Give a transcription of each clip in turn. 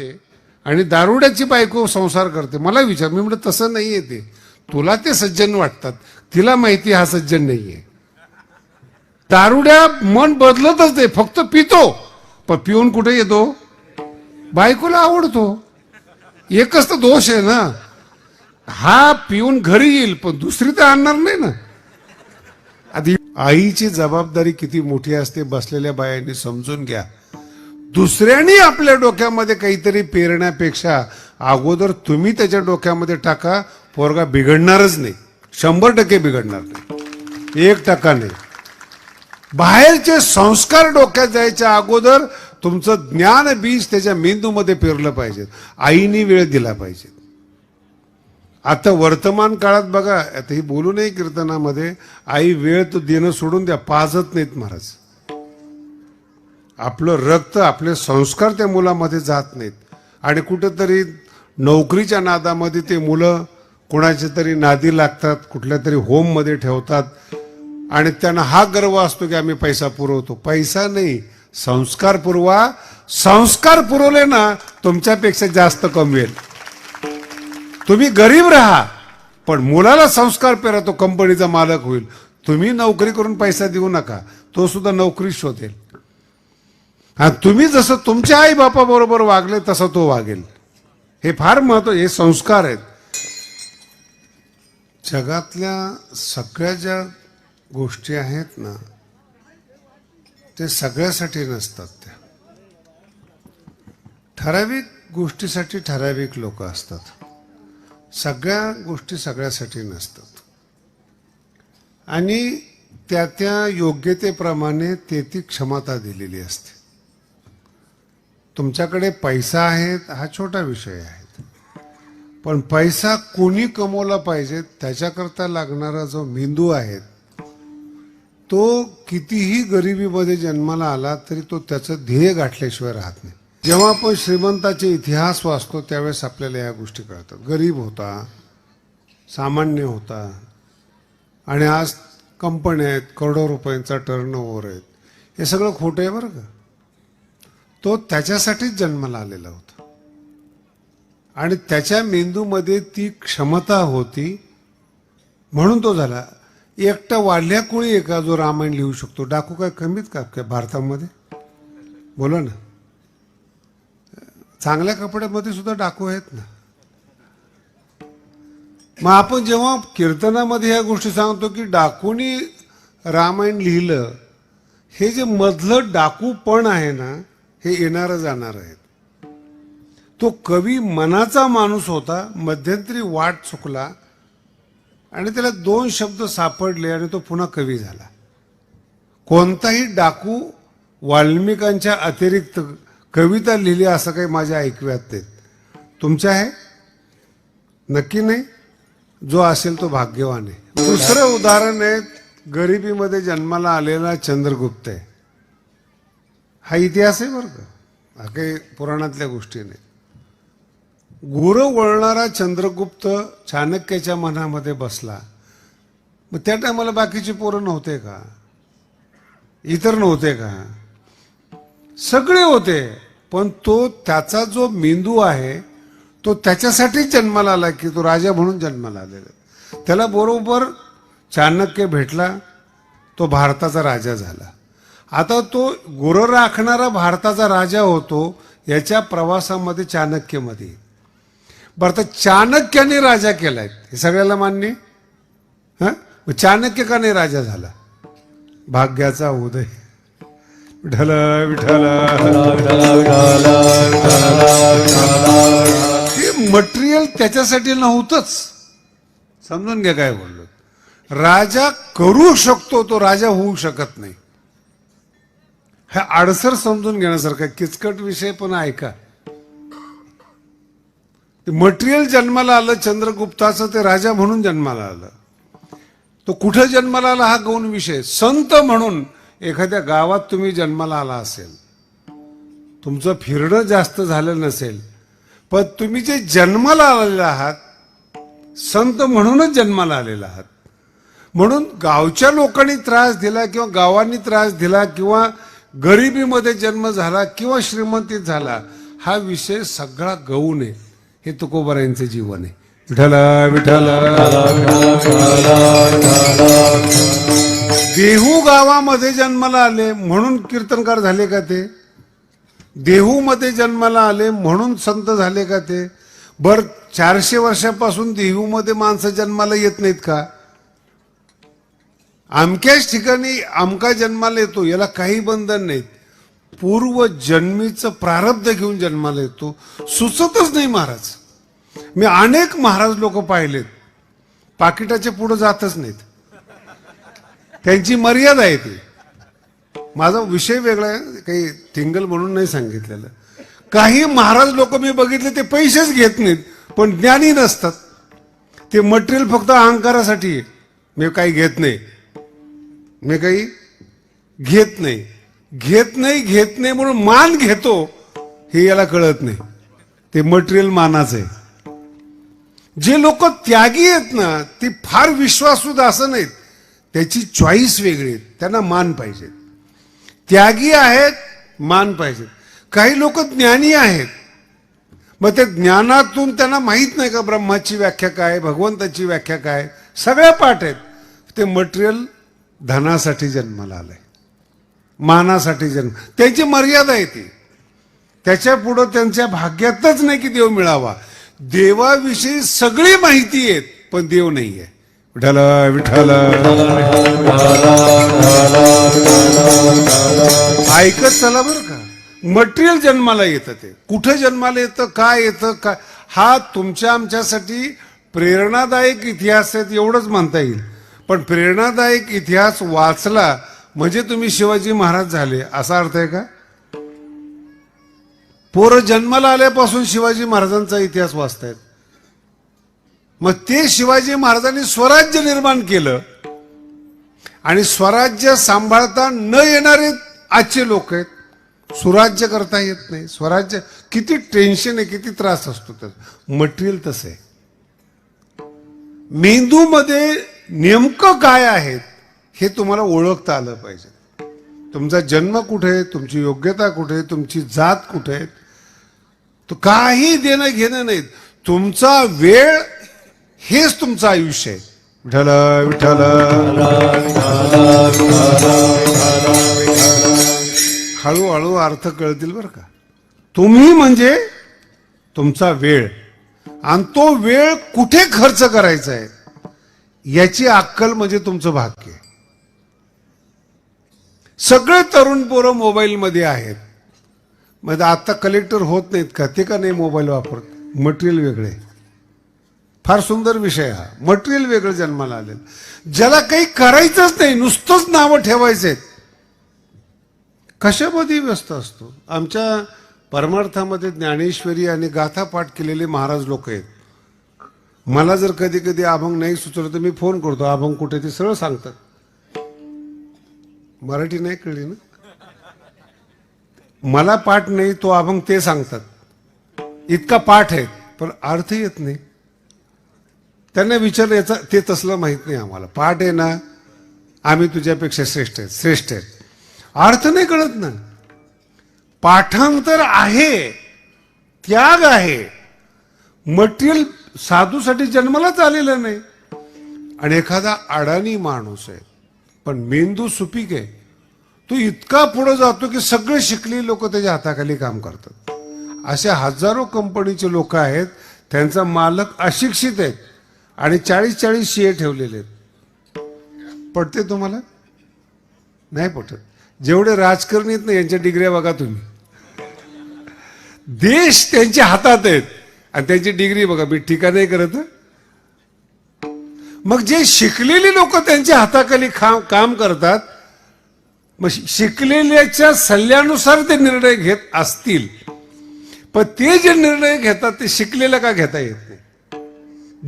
ते आणि दारुड्याची बायको संसार करते. मला विचार मी म्हणलं तसं नाहीये ते. तुला ते सज्जन वाटतात. तिला माहिती हा सज्जन नाहीये. दारुड्या मन बदलतच नाही फक्त पितो. पण पिऊन कुठे येतो? बायकोला आवडतो. एकच तर दोष आहे ना. हा पिऊन घरी येईल पण दुसरी तर आणणार नाही ना. आधी आईची जबाबदारी किती मोठी असते बसलेल्या बायांनी समजून घ्या. दुसऱ्याने आपल्या डोक्यामध्ये काहीतरी पेरण्यापेक्षा अगोदर तुम्ही त्याच्या डोक्यामध्ये टाका पोरगा बिघडणारच नाही. शंभर टक्के बिघडणार नाही. एक टक्का नाही. बाहेरचे संस्कार डोक्यात जायच्या अगोदर तुमचं ज्ञान बीज त्याच्या मेंदूमध्ये पेरलं पाहिजे. आईने वेळ दिला पाहिजे. आता वर्तमान काळात बघा आता ही बोलू नये कीर्तनामध्ये आई वेळ तो देणं सोडून द्या पाजत नाहीत महाराज. आपलं रक्त आपले संस्कार त्या मुलामध्ये जात नाहीत. आणि कुठंतरी नोकरीच्या नादामध्ये ते मुलं कोणाच्या तरी नादी लागतात कुठल्या तरी होममध्ये ठेवतात. आणि त्यांना हा गर्व असतो की आम्ही पैसा पुरवतो. पैसा नाही संस्कार पुरवा. संस्कार पुरवले ना तुमच्यापेक्षा जास्त कमवेल तुम्ही गरीब राहा पण मुलाला संस्कार पेरा तो कंपनीचा मालक होईल. तुम्ही नोकरी करून पैसा देऊ नका तो सुद्धा नोकरी शोधेल. हा तुम्ही जसं तुमच्या आई बापा बरोबर वागले तसं तो वागेल. हे फार महत्त्व हे संस्कार आहेत. जगातल्या सगळ्या ज्या गोष्टी आहेत ना ते सगळ्यासाठी नसतात त्या. ठराविक गोष्टीसाठी ठराविक लोक असतात. सगळ्या गोष्टी सगळ्यासाठी नसतात. आणि त्या त्या योग्यतेप्रमाणे ते ती क्षमता दिलेली असते. तुमच्याकडे पैसा आहे हा छोटा विषय आहे. पण पैसा कोणी कमवला पाहिजे त्याच्याकरता लागणारा जो मेंदू आहे तो कितीही गरिबीमध्ये जन्माला आला तरी तो त्याचं ध्येय गाठल्याशिवाय राहत नाही. जेव्हा आपण श्रीमंताचे इतिहास वाचतो त्यावेळेस आपल्याला या गोष्टी कळतात. गरीब होता सामान्य होता आणि आज कंपन्या आहेत करोडो रुपयांचा टर्न ओव्हर आहेत हे सगळं खोटं आहे बरं का? तो त्याच्यासाठीच जन्माला आलेला होता. आणि त्याच्या मेंदूमध्ये ती क्षमता होती म्हणून तो झाला. एकटा वाढल्या कोळी एका जो रामायण लिहू शकतो? डाकू काय कमीत का काय भारतामध्ये? बोला ना. चांगल्या कपड्यामध्ये सुद्धा डाकू आहेत ना. मग आपण जेव्हा कीर्तनामध्ये ह्या गोष्टी सांगतो की डाकूनी रामायण लिहिलं हे जे मधलं डाकूपण आहे ना हे येणारं जाणार आहेत. तो कवी मनाचा माणूस होता मध्यंतरी वाट चुकला आणि त्याला दोन शब्द सापडले आणि तो पुन्हा कवी झाला. कोणताही डाकू वाल्मिकांच्या अतिरिक्त कविता लिहिली असं काही माझ्या ऐकव्यात ते तुमच्या आहे? नक्की नाही? जो असेल तो भाग्यवान आहे. दुसरं उदाहरण आहे गरिबीमध्ये जन्माला आलेला चंद्रगुप्त आहे. हा इतिहास आहे बरं का. हा काही पुराणातल्या गोष्टी नाही. गुरं वळणारा चंद्रगुप्त चाणक्याच्या मनामध्ये बसला. मग त्या टायमाला बाकीचे पोरं नव्हते का? इतर नव्हते का? सगळे होते. पण तो त्याचा जो मेंदू आहे तो त्याच्यासाठीच जन्माला आला की तो राजा म्हणून जन्माला आलेला. त्याला बरोबर चाणक्य भेटला तो भारताचा राजा झाला. आता तो गुरं राखणारा भारताचा राजा होतो याच्या प्रवासामध्ये चाणक्यमध्ये. बरं तर चाणक्याने राजा केलाय. हे सगळ्याला मान्य हा? चाणक्यकाने चाणक्य का नाही राजा झाला? भाग्याचा उदय. विठल विठल हे मटेरियल त्याच्यासाठी नव्हतंच. समजून घ्या काय बोललो. राजा करू शकतो तो राजा होऊ शकत नाही. हा आडसर समजून घेण्यासारखा किचकट विषय पण ऐका. ते मटेरियल जन्माला आलं चंद्रगुप्ताचं ते राजा म्हणून जन्माला आलं. तो कुठं जन्माला आला हा गौण विषय? संत म्हणून एखाद्या गावात तुम्ही जन्माला आला असेल. तुमचं फिरणं जास्त झालं नसेल पण तुम्ही जे जन्माला आलेले आहात संत म्हणूनच जन्माला आलेला आहात. म्हणून गावच्या लोकांनी त्रास दिला किंवा गावांनी त्रास दिला किंवा गरिबीमध्ये जन्म झाला किंवा श्रीमंतीत झाला हा विषय सगळा गौण आहे हे तुकोबारायांचं जीवन आहे. विठ्ठल विठ्ठल देहू गावामध्ये जन्माला आले म्हणून कीर्तनकार झाले का ते? देहूमध्ये जन्माला आले म्हणून संत झाले का ते? बर चारशे वर्षापासून देहूमध्ये माणसं जन्माला येत नाहीत का? अमक्याच ठिकाणी अमका जन्माला येतो याला काही बंधन नाहीत. पूर्व जन्मीचं प्रारब्ध घेऊन जन्माला येतो. सुचतच नाही महाराज. मी अनेक महाराज लोक पाहिलेत. पाकिटाच्या पुढे जातच नाहीत. त्यांची मर्यादा आहे ती. माझा विषय वेगळा आहे काही टिंगल म्हणून नाही सांगितलेलं. काही महाराज लोक मी बघितले ते पैसेच घेत नाहीत पण ज्ञानी नसतात. ते मटेरियल फक्त अहंकारासाठी मी काही घेत नाही. मी काही घेत नाही. घेत नाही घेत नाही म्हणून मान घेतो हे याला कळत नाही. ते मटेरियल मानाचं आहे. जे लोक त्यागी आहेत ना ते फार विश्वासू असं नाहीत त्याची चॉईस वेगळी त्यांना मान पाहिजे. त्यागी आहेत मान पाहिजे. काही लोक ज्ञानी आहेत. मग त्या ज्ञानातून त्यांना माहीत नाही का ब्रह्माची व्याख्या काय भगवंताची व्याख्या काय सगळ्या पाठ आहेत. ते मटेरियल धनासाठी जन्माला आलंय. मानासाठी जन्म. त्यांची मर्यादा आहे ती. त्याच्या पुढं त्यांच्या भाग्यातच नाही की देव मिळावा. देवाविषयी सगळी माहिती आहे पण देव नाही आहे विठ्ठल विठ्ठल. ऐकत चला बरं का. मटेरियल जन्माला येतं ते. कुठं जन्माला येतं काय येतं काय? हा तुमच्या आमच्यासाठी प्रेरणादायक इतिहास आहेत एवढंच म्हणता येईल. पण प्रेरणादायक इतिहास वाचला म्हणजे तुम्ही शिवाजी महाराज झाले असा अर्थ आहे का? पोरं जन्माला आल्यापासून शिवाजी महाराजांचा इतिहास वाचतायत. मग ते शिवाजी महाराजांनी स्वराज्य निर्माण केलं आणि स्वराज्य सांभाळता न येणारे आजचे लोक आहेत. सुराज्य करता येत नाही. स्वराज्य किती टेन्शन आहे किती त्रास असतो त्याचा. मटेरियल तसं आहे. मेंदूमध्ये नेमकं काय आहेत हे तुम्हाला ओळखता आलं पाहिजे. तुमचा जन्म कुठे आहे तुमची योग्यता कुठे आहे तुमची जात कुठे? आहे तो काही देणं घेणं नाहीत. तुमचा वेळ हेच तुमचं आयुष्य आहे. विठ्ठल विठ्ठल. हळूहळू अर्थ कळतील बरं का. तुम्ही म्हणजे तुमचा वेळ. आणि तो वेळ कुठे खर्च करायचा आहे? याची अक्कल म्हणजे तुमचं भाग्य. सगळे तरुण पोरं मोबाईलमध्ये आहेत. मग आता कलेक्टर होत नाहीत का? ते का नाही मोबाईल वापरत? मटेरियल वेगळे. फार सुंदर विषय हा. मटेरियल वेगळं जन्माला आलेलं. ज्याला काही करायचंच नाही नुसतंच नावं ठेवायचे आहेत कशामध्ये व्यस्त असतो? आमच्या परमार्थामध्ये ज्ञानेश्वरी आणि गाथा पाठ केलेले महाराज लोक आहेत. मला जर कधी कधी अभंग नाही सुचलं तर मी फोन करतो. अभंग कुठे ते सरळ सांगतात. मराठी नाही कळली ना? मला पाठ नाही तो अभंग ते सांगतात. इतका पाठ आहे पण अर्थ येत नाही. त्यांना विचारलं याचा ते तसलं माहीत नाही आम्हाला. पाठ आहे ना आम्ही तुझ्यापेक्षा श्रेष्ठ आहेत श्रेष्ठ आहेत. अर्थ नाही कळत ना. पाठांतर आहे त्याग आहे. मटेरियल साधूसाठी जन्मालाच आलेलं नाही. आणि एखादा अडाणी माणूस आहे पण मेंदू सुपीक आहे तो इतका पुढे जातो की सगळे शिकले लोक त्याच्या हाताखाली काम करतात. अशा हजारो कंपनीचे लोक आहेत त्यांचा मालक अशिक्षित आहेत आणि चाळीस चाळीस शिये ठेवलेले आहेत. पटते तुम्हाला? नाही पटत. जेवढे राजकारणी आहेत ना यांच्या डिग्र्या बघा तुम्ही. देश त्यांच्या हातात आहेत. आणि त्यांची डिग्री बघा मी टीका नाही करत मग जे शिकलेली लोक त्यांच्या हाताखाली काम करतात मग शिकलेल्याच्या सल्ल्यानुसार ते निर्णय घेत असतील. पण ते जे निर्णय घेतात ते शिकलेलं का घेता येत नाही?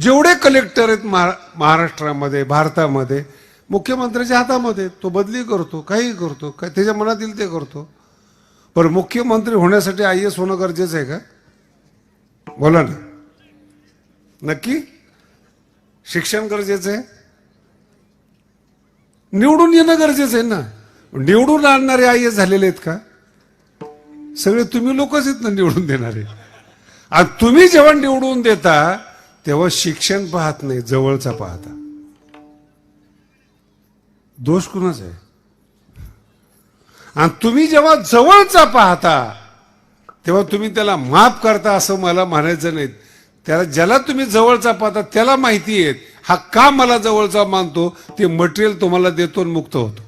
जेवढे कलेक्टर आहेत महा- महाराष्ट्रामध्ये भारतामध्ये मुख्यमंत्र्याच्या हातामध्ये तो बदली करतो काही करतो काय त्याच्या मनात येईल ते करतो. पण मुख्यमंत्री होण्यासाठी आय एस होणं गरजेचं आहे का? बोला ना. नक्की? शिक्षण गरजेचं आहे? निवडून येणं गरजेचं आहे ना. निवडून आणणारे आय एस झालेले आहेत का? सगळे तुम्ही लोकच आहेत ना निवडून देणारे. आणि तुम्ही जेव्हा निवडून देता तेव्हा शिक्षण पाहत नाही जवळचा पाहता. दोष कुणाचा आहे? आणि तुम्ही जेव्हा जवळचा पाहता तेव्हा तुम्ही त्याला माफ करता असं मला म्हणायचं नाही. त्याला ज्याला तुम्ही जवळचा पाहता त्याला माहिती आहे. हा का मला जवळचा मानतो? ते मटेरियल तुम्हाला देतो आणि मुक्त होतो.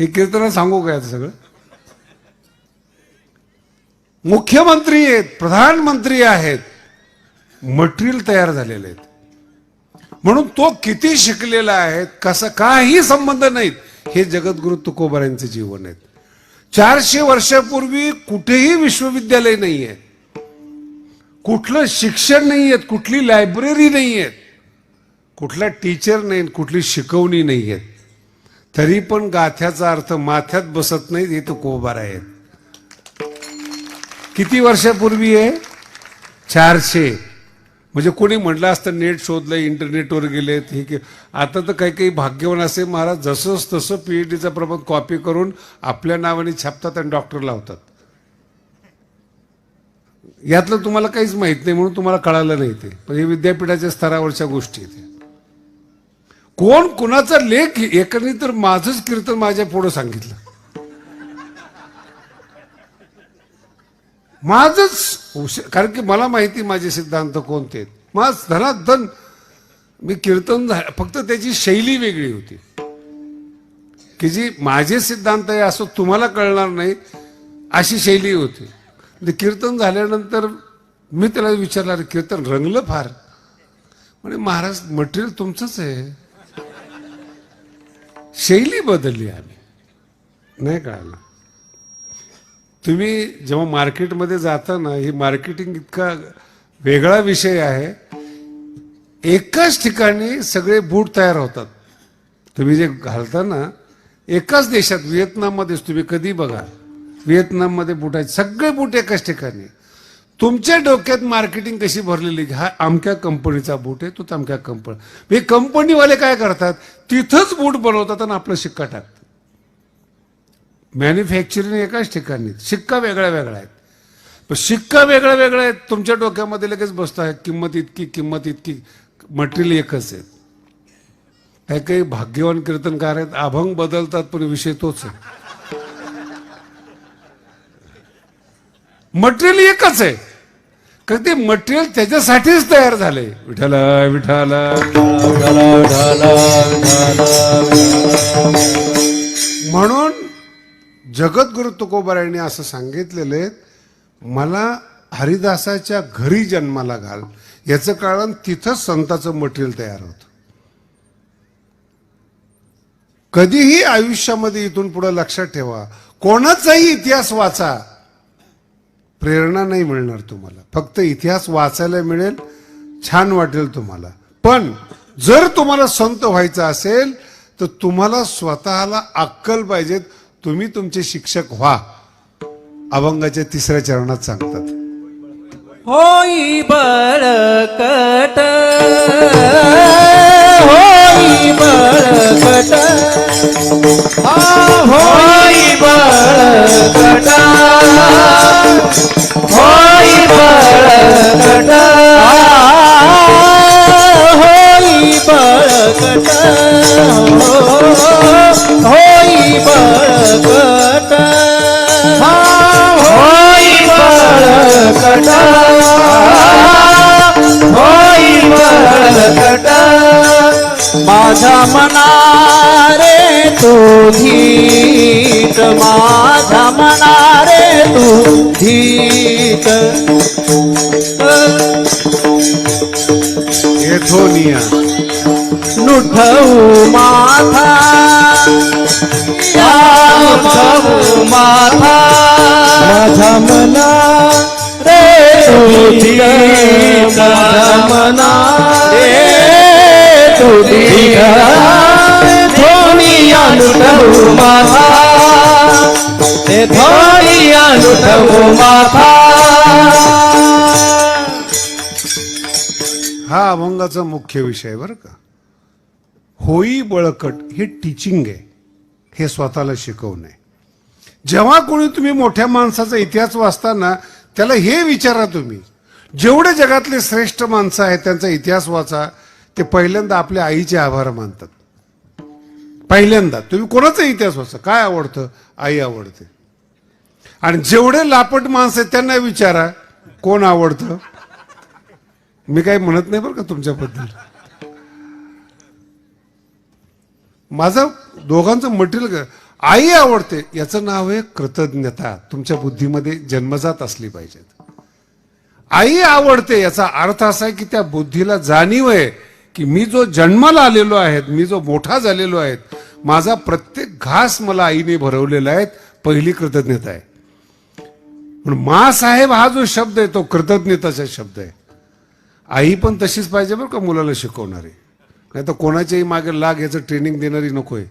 हे कीर्तना सांगू काय सगळं? मुख्यमंत्री आहेत प्रधानमंत्री आहेत. मटेरियल तयार झालेले आहेत. म्हणून तो किती शिकलेला आहे कसा काही संबंध नाहीत. हे जगद्गुरु तुकोबऱ्यांचे जीवन आहेत. चारशे वर्षापूर्वी कुठेही विश्वविद्यालय नाही आहेत कुठलं शिक्षण नाही आहेत कुठली लायब्ररी नाही आहेत कुठला टीचर नाही कुठली शिकवणी नाही आहेत तरी पण गाथ्याचा अर्थ माथ्यात बसत नाहीत हे कोबार आहेत. किती वर्षापूर्वी आहे चारशे. म्हणजे कोणी म्हटलं असतं नेट शोधलं इंटरनेटवर गेले हे की आता तर काही काही भाग्यवान असे महाराज जसंच तसं पी एच डीचा प्रबंध कॉपी करून आपल्या नावाने छापतात आणि डॉक्टर लावतात. यातलं तुम्हाला काहीच माहीत नाही म्हणून तुम्हाला कळालं नाही ते. पण हे विद्यापीठाच्या स्तरावरच्या गोष्टी आहेत. कोण कुणाचा लेख एकाने तर माझंच कीर्तन माझ्या पुढं सांगितलं. माझच कारण की मला माहिती माझे सिद्धांत कोणते आहेत. माझ धनाधन मी कीर्तन झालं फक्त त्याची शैली वेगळी होती. की जी माझे सिद्धांत आहे असं तुम्हाला कळणार नाही अशी शैली होती. म्हणजे कीर्तन झाल्यानंतर मी त्याला विचारलं कीर्तन रंगलं फार. म्हणजे महाराज मटेरियल तुमचंच आहे. शैली बदलली आम्ही. नाही कळालं. तुम्ही जेव्हा मार्केटमध्ये जाता ना ही मार्केटिंग इतका वेगळा विषय आहे. एकाच ठिकाणी सगळे बूट तयार होतात. तुम्ही जे घालता ना एकाच देशात व्हिएतनाममध्येच तुम्ही कधी बघा व्हिएतनाममध्ये बूट आहेत. सगळे बूट एकाच ठिकाणी. तुमच्या डोक्यात मार्केटिंग कशी भरलेली? की हा अमक्या कंपनीचा बूट आहे तो तमक्या कंपनी. हे कंपनीवाले काय करतात? तिथंच बूट बनवतात आणि आपलं शिक्का टाकतात. मॅन्युफॅक्चरिंग एकाच ठिकाणी. शिक्का वेगळ्या वेगळ्या आहेत. पण शिक्का वेगळ्या वेगळ्या आहेत. तुमच्या डोक्यामध्ये लगेच बसत आहे. किंमत इतकी किंमत इतकी. मटेरियल एकच आहे. काही काही भाग्यवान कीर्तनकार आहेत. अभंग बदलतात पण विषय तोच आहे. मटेरियल एकच आहे. कारण ते मटेरियल त्याच्यासाठीच तयार झाले. विठाला विठाला म्हणून जगद्गुरु तुकोबारायांनी असं सांगितलेले मला हरिदासाच्या घरी जन्माला घाल. याचं कारण तिथंच संताचं मटेरियल तयार होतं. कधीही आयुष्यामध्ये इथून पुढे लक्षात ठेवा कोणाचाही इतिहास वाचा. प्रेरणा नाही मिळणार तुम्हाला. फक्त इतिहास वाचायला मिळेल छान वाटेल तुम्हाला. पण जर तुम्हाला संत व्हायचं असेल तर तुम्हाला स्वतःला अक्कल पाहिजेत तुम्ही तुमचे शिक्षक व्हा. अभंगाच्या तिसऱ्या चरणात सांगतात. होई बळकट. होई बळकट. होई बळकट. होई बळकट. होई बळकट. हो, हो, हो. होई बळकट होई बळकट होई बळकट माझा मना रे तू धीट माझा मना रे तू धीट एथोनिया नुठऊ माथा नुठवू माथा माझा मना रे माझा मना रे धोनिया नुठवू माथा ते धोनिया नुठवू माथा हा अभंगाचा मुख्य विषय आहे बरं का. होई बळकट हे टीचिंग आहे. हे स्वतःला शिकवणं आहे. जेव्हा कोणी तुम्ही मोठ्या माणसाचा इतिहास वाचताना त्याला हे विचारा तुम्ही जेवढे जगातले श्रेष्ठ माणसं आहेत त्यांचा इतिहास वाचा ते पहिल्यांदा आपल्या आईचे आभार मानतात. पहिल्यांदा. तुम्ही कोणाचा इतिहास वाचा? काय आवडतं? आई आवडते. आणि जेवढे लापट माणसं आहेत त्यांना विचारा कोण आवडतं? मी काही म्हणत नाही बरं का तुमच्याबद्दल. माझं दोघांचं मटेरियल आई आवडते. याचं नाव आहे कृतज्ञता. तुमच्या बुद्धीमध्ये जन्मजात असली पाहिजेत. आई आवडते. याचा अर्थ असा आहे की त्या बुद्धीला जाणीव आहे की मी जो जन्माला आलेलो आहे मी जो मोठा झालेलो आहे माझा प्रत्येक घास मला आईने भरवलेला आहे पहिली कृतज्ञता आहे. पण मा साहेब हा जो शब्द आहे तो कृतज्ञताचा शब्द आहे. आई पण तशीच पाहिजे बरं का मुलाला शिकवणारी. नाही तर कोणाच्याही मागे लाग याचं ट्रेनिंग देणारी नकोय.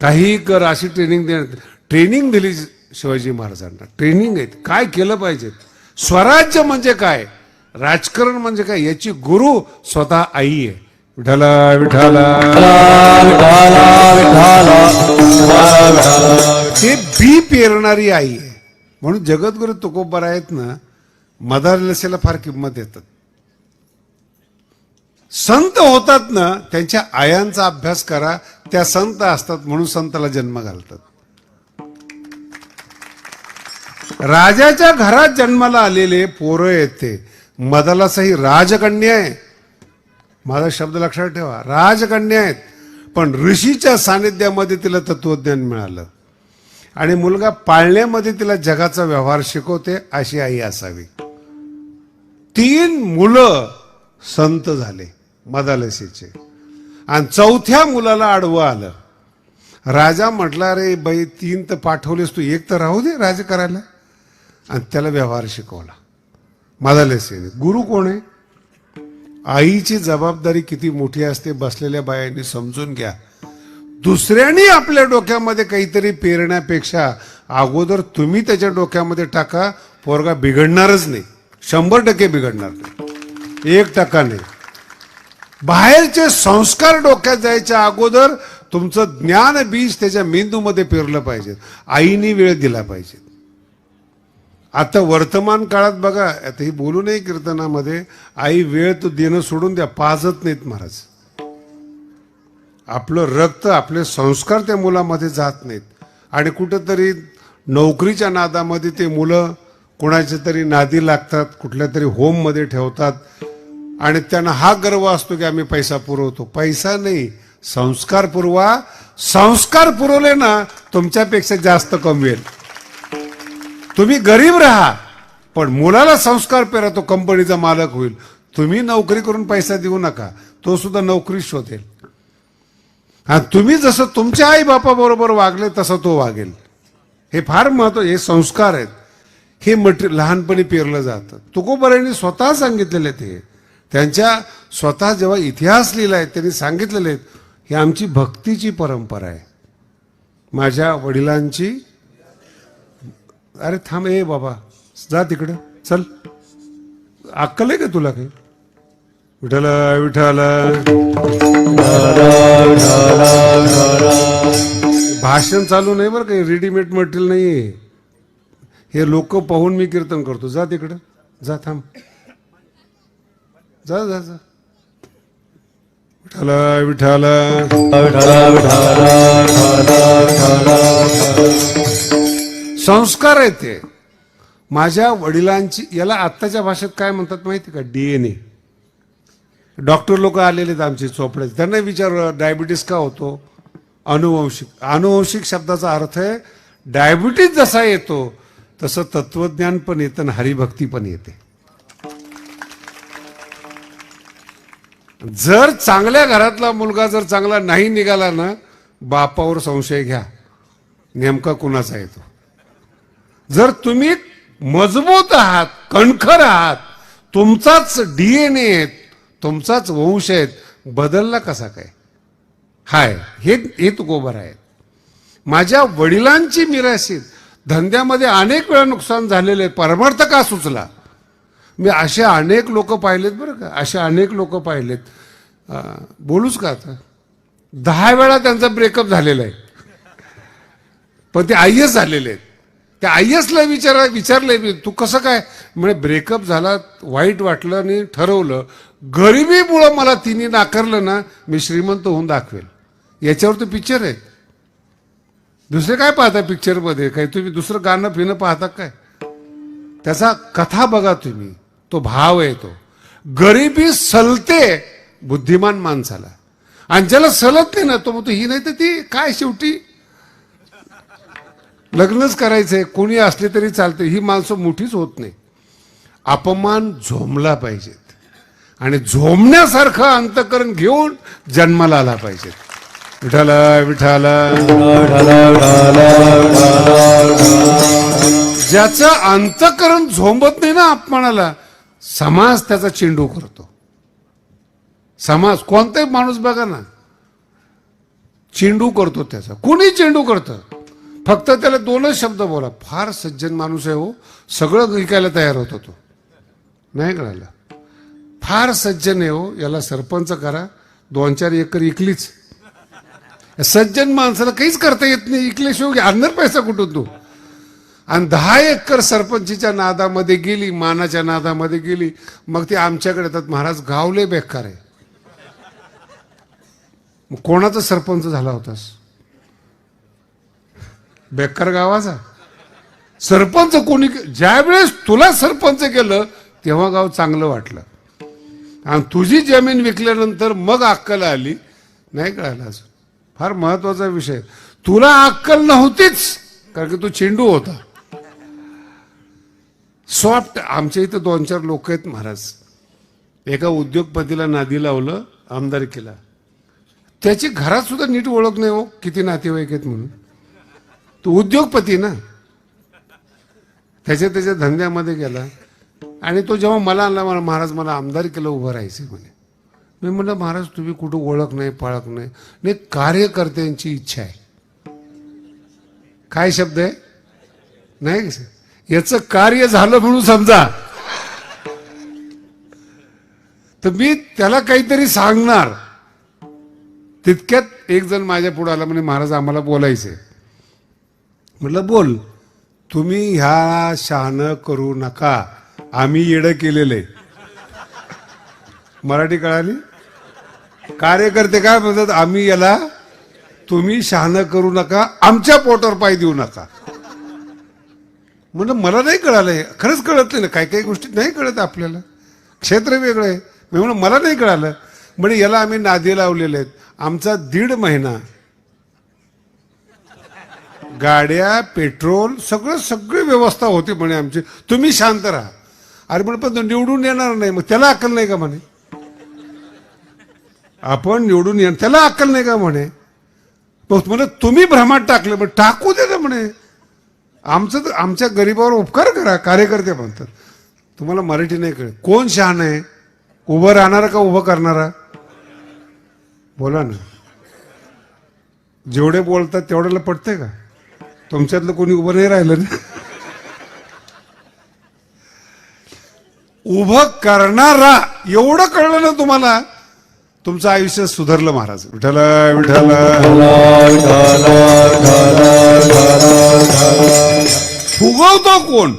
काही कर अशी ट्रेनिंग देणार ट्रेनिंग दिली शिवाजी महाराजांना. ट्रेनिंग आहे काय केलं पाहिजे? स्वराज्य म्हणजे काय? राजकारण म्हणजे काय? याची गुरु स्वतः आई आहे. विठाला विठाला हे बी पेरणारी आई आहे. म्हणून जगद्गुरु तुकोबर आहेत ना मदार लसेला फार किंमत देतात संत होतात ना त्यांच्या आयांचा अभ्यास करा त्या संत असतात म्हणून संताला जन्म घालतात. राजाच्या घरात जन्माला आलेले पोरं येते. मदालासही राजकन्या आहे. माझा शब्द लक्षात ठेवा राजकन्या आहेत. पण ऋषीच्या सानिध्यामध्ये तिला तत्वज्ञान मिळालं. आणि मुलगा पाळण्यामध्ये तिला जगाचा व्यवहार शिकवते अशी आई असावी. तीन मुलं संत झाले. मदालसीचे. आणि चौथ्या मुलाला आडवं आलं. राजा म्हटला रे बाई तीन तर पाठवलेस तू एक तर राहू दे राज करायला आणि त्याला व्यवहार शिकवला. मदालसीने. गुरु कोण आहे? आईची जबाबदारी किती मोठी असते बसलेल्या बायांनी समजून घ्या. दुसऱ्याने आपल्या डोक्यामध्ये काहीतरी पेरण्यापेक्षा अगोदर तुम्ही त्याच्या डोक्यामध्ये टाका पोरगा बिघडणारच नाही. शंभर टक्के बिघडणार नाही. एक टक्का नाही. बाहेरचे संस्कार डोक्यात जायच्या अगोदर तुमचं ज्ञान बीज त्याच्या मेंदूमध्ये पेरलं पाहिजे. आईने वेळ दिला पाहिजे. आता वर्तमान काळात बघा आता ही बोलू नये कीर्तनामध्ये आई वेळ तो देणं सोडून द्या पाजत नाहीत महाराज. आपलं रक्त आपले संस्कार त्या मुलामध्ये जात नाहीत. आणि कुठंतरी नोकरीच्या नादामध्ये ते मुलं कुणाच्या तरी नादी लागतात कुठल्या तरी होममध्ये ठेवतात आणि त्यांना हा गर्व असतो की आम्ही पैसा पुरवतो. पैसा नाही संस्कार पुरवा. संस्कार पुरवले ना तुमच्यापेक्षा जास्त कमवेल. तुम्ही गरीब राहा पण मुलाला संस्कार पेरा तो कंपनीचा मालक होईल. तुम्ही नोकरी करून पैसा देऊ नका तो सुद्धा नोकरी शोधेल. आणि तुम्ही जसं तुमच्या आई बापाबरोबर वागले तसं तो वागेल. हे फार महत्त्व हे संस्कार आहेत. हे मटे लहानपणी पेरलं जातं. तुकोबऱ्यांनी स्वतः सांगितलेले ते. त्यांच्या स्वतः जेव्हा इतिहास लिहिला आहे त्यांनी सांगितलेले आहेत ही आमची भक्तीची परंपरा आहे. माझ्या वडिलांची अरे थांब ए बाबा जा तिकडं चल. अक्कल आहे का तुला काही? विठाला विठाला भाषण चालू नाही बरं काही रेडीमेड मटेरियल नाही हे लोक पाहून मी कीर्तन करतो. जा तिकडं जा थांब. जा जा जा. विठाला विठाला संस्कार आहे ते. माझ्या वडिलांची याला आत्ताच्या भाषेत काय म्हणतात माहिती का? डीएनए डॉक्टर लोक आलेले आहेत आमचे चोपड्याचे. त्यांना विचार डायबिटीस का होतो? अनुवंशिक अनुवंशिक शब्दाचा अर्थ आहे डायबिटीस जसा येतो तसं तत्वज्ञान पण येतं आणि हरिभक्ती पण येते. जर चांगल्या घरातला मुलगा जर चांगला नाही निघाला ना बापावर संशय घ्या. नेमका कुणाचा येतो जर तुम्ही मजबूत आहात कणखर आहात तुमचाच डीएनए आहेत तुमचाच वंश आहेत बदलला कसा काय? हाय हे हे तुकोबर आहे. माझ्या वडिलांची मिराशीत धंद्यामध्ये अनेक वेळा नुकसान झालेले आहे परमार्थ का सुचला? मी असे अनेक लोक पाहिलेत बरं का असे अनेक लोक पाहिलेत. बोलूच का आता? दहा वेळा त्यांचा ब्रेकअप झालेला आहे. पण ते आय एस झालेले आहेत. त्या आय एसला विचारा विचारलंय मी तू कसं काय? म्हणजे ब्रेकअप झाला वाईट वाटलं आणि ठरवलं. गरिबीमुळं मला तिने नाकारलं ना मी श्रीमंत होऊन दाखवेल. याच्यावर तो पिक्चर आहे दुसरे काय पाहता पिक्चरमध्ये काही तुम्ही दुसरं गाणं फिरणं पाहता काय? त्याचा कथा बघा तुम्ही. तो भाव आहे तो. गरिबी सलते बुद्धिमान माणसाला. आणि ज्याला सलत नाही ना तो म्हणतो ही नाही तर ती काय शेवटी? लग्नच करायचंय. कोणी असले तरी चालते ही माणसं मोठीच होत नाही. अपमान झोमला पाहिजेत. आणि झोमण्यासारखं अंतकरण घेऊन जन्माला आला पाहिजेत. विठाल विठाल ज्याचं अंतकरण झोंबत नाही ना अपमानाला समाज त्याचा चेंडू करतो. समाज कोणताही माणूस बघा ना चेंडू करतो त्याचा. कोणी चेंडू करतं? फक्त त्याला दोनच शब्द बोला. फार सज्जन माणूस आहे हो. सगळं विकायला तयार होतो तो. नाही कळालं? फार सज्जन आहे हो. याला सरपंच करा. दोन चार एकर इकलीच. सज्जन माणसाला काहीच करता येत नाही. इकल्याशिवाय आणणार पैसा कुठून तू? आणि दहा एकर सरपंचीच्या नादामध्ये गेली मानाच्या नादामध्ये गेली मग ते आमच्याकडे येतात महाराज गावले बेकार आहे. मग कोणाचा सरपंच झाला होतास? बेकार गावाचा. सरपंच कोणी ज्या वेळेस तुला सरपंच केलं तेव्हा गाव चांगलं वाटलं. आणि तुझी जमीन विकल्यानंतर मग अक्कल आली. नाही कळालं अजून. फार महत्त्वाचा विषय. तुला अक्कल नव्हतीच कारण की तू चेंडू होता. सॉफ्ट. आमच्या इथं दोन चार लोक आहेत महाराज. एका उद्योगपतीला नादी लावलं आमदारकीला त्याची घरात सुद्धा नीट ओळख नाही हो किती नातेवाईक आहेत म्हणून. तो उद्योगपती ना. त्याच्या त्याच्या धंद्यामध्ये गेला. आणि तो जेव्हा मला आणला मला महाराज मला आमदार केलं उभं राहायचं म्हणे. मी म्हणलं महाराज तुम्ही कुठं ओळख नाही पाळख नाही. नाही कार्यकर्त्यांची इच्छा आहे. काय शब्द आहे? नाही का? याचं कार्य झालं म्हणून समजा. तर मी त्याला काहीतरी सांगणार. तितक्यात एक जण माझ्या पुढे आला म्हणे महाराज आम्हाला बोलायचंय. म्हटलं बोल. तुम्ही ह्या शहाणं करू नका. आम्ही येडं केलेले मराठी कळाली? कार्यकर्ते काय म्हणतात आम्ही याला तुम्ही शहाणं करू नका. आमच्या पोटावर पाय देऊ नका. म्हणलं मला नाही कळालंय. खरंच कळत नाही ना. काही काही गोष्टी नाही कळत आपल्याला. क्षेत्र वेगळं आहे. मी म्हणून मला नाही कळालं. म्हणजे याला आम्ही नादी लावलेले आहेत. आमचा दीड महिना. गाड्या पेट्रोल सगळं सगळी व्यवस्था होती म्हणे आमची. तुम्ही शांत राहा. अरे पण पण तो निवडून येणार नाही. मग त्याला अक्कल नाही का म्हणे? आपण निवडून येणार. त्याला अक्कल नाही का म्हणे? मग म्हणजे तुम्ही भ्रमात टाकलं. मग टाकू दे ना म्हणे. आमचं तर आमच्या गरीबावर उपकार करा कार्यकर्ते म्हणतात तुम्हाला मराठी नाही कळत. कोण शहाण आहे? उभं राहणारा का उभं करणारा? बोला ना. जेवढे बोलतात तेवढ्याला पटतंय का? तुमच्यातलं कोणी उभं नाही राहिलं ना? उभं करणारा एवढं कळलं ना तुम्हाला? तुमचं आयुष्य सुधारलं महाराज. विठ्ठल विठ्ठल. फुगवतो कोण?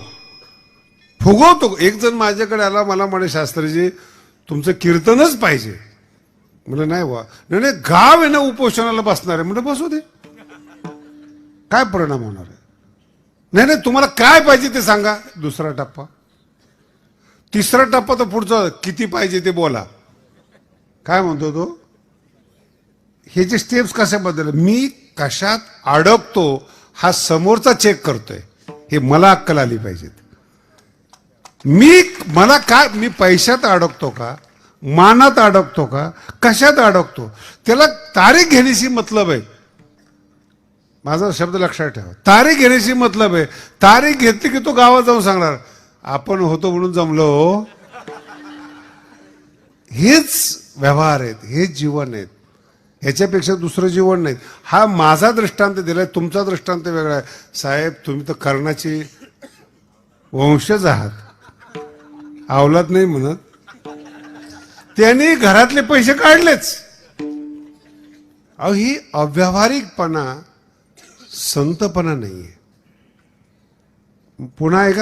फुगवतो. एक जण माझ्याकडे आला मला म्हणे शास्त्रीजी तुमचं कीर्तनच पाहिजे. म्हणलं नाही वा नाही नाही, गाव आहे ना उपोषणाला बसणार आहे. म्हटलं बसू दे. काय परिणाम होणार आहे? नाही नाही तुम्हाला काय पाहिजे ते सांगा. दुसरा टप्पा. तिसरा टप्पा तर पुढचा. किती पाहिजे ते बोला. काय म्हणतो तो? हे जे स्टेप्स बदल मी कशात अडकतो हा समोरचा चेक करतोय. हे मला अक्कल आली पाहिजेत. मी मला काय मी पैशात अडकतो का? मानात अडकतो का? कशात अडकतो? त्याला तारीख घेण्याशी मतलब आहे. माझा शब्द लक्षात ठेवा. तारीख घेण्याशी मतलब आहे. तारीख घेतली की तो गावात जाऊन सांगणार आपण होतो म्हणून जमलो हो." हेच व्यवहार आहेत हेच जीवन आहेत. ह्याच्यापेक्षा दुसरं जीवन नाही हा माझा दृष्टांत दिलाय तुमचा दृष्टांत वेगळा आहे. साहेब तुम्ही तर कर्णाची वंशज आहात. आवलात नाही म्हणत. त्यांनी घरातले पैसे काढलेच. अहो ही अव्यावहारिकपणा संतपणा नाहीये. पुन्हा एका